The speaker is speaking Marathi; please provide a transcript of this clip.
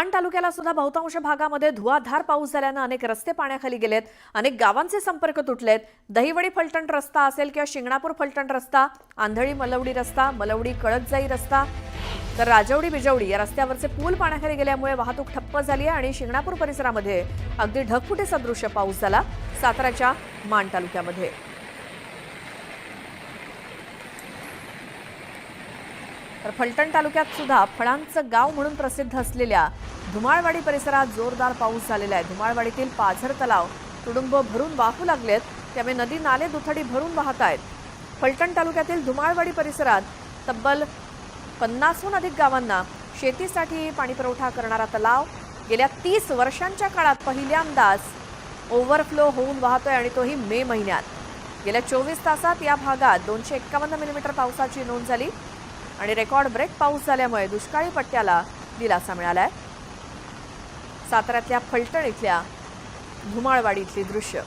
माण तालुक्याला सुद्धा बहुतांश भागामध्ये धुवाधार पाऊस झाल्यानं अनेक रस्ते पाण्याखाली गेलेत अनेक गावांचे संपर्क तुटलेत. दहिवडी फलटण रस्ता असेल किंवा शिंगणापूर फलटण रस्ता आंधळी मलवडी रस्ता मलवडी कळतजाई रस्ता तर राजवडी बिजवडी या रस्त्यावरचे पूल पाण्याखाली गेल्यामुळे वाहतूक ठप्प झाली आहे आणि शिंगणापूर परिसरामध्ये अगदी ढगफुटी सदृश्य पाऊस झाला साताऱ्याच्या माण तालुक्यामध्ये. तर फलटण तालुक्यात सुद्धा फळांचं गाव म्हणून प्रसिद्ध असलेल्या धुमाळवाडी परिसरात जोरदार पाऊस झालेला आहे. धुमाळवाडीतील पाझर तलाव तुडुंब भरून वाहू लागलेत. त्यामुळे नदी नाले दुथडी भरून वाहत आहेत फलटण तालुक्यातील धुमाळवाडी परिसरात तब्बल पन्नासहून अधिक गावांना शेतीसाठी पाणीपुरवठा करणारा तलाव गेल्या तीस वर्षांच्या काळात पहिल्यांदाच ओव्हरफ्लो होऊन वाहतोय आणि तोही मे महिन्यात. गेल्या चोवीस तासात या भागात दोनशे एक्कावन्न मिलीमीटर पावसाची नोंद झाली. आणि रेकॉर्ड ब्रेक पाऊस झाल्यामुळे दुष्काळी पट्ट्याला दिलासा मिळाला आहे साताऱ्यातल्या फलटण इथल्या धुमाळवाडीतली दृश्य.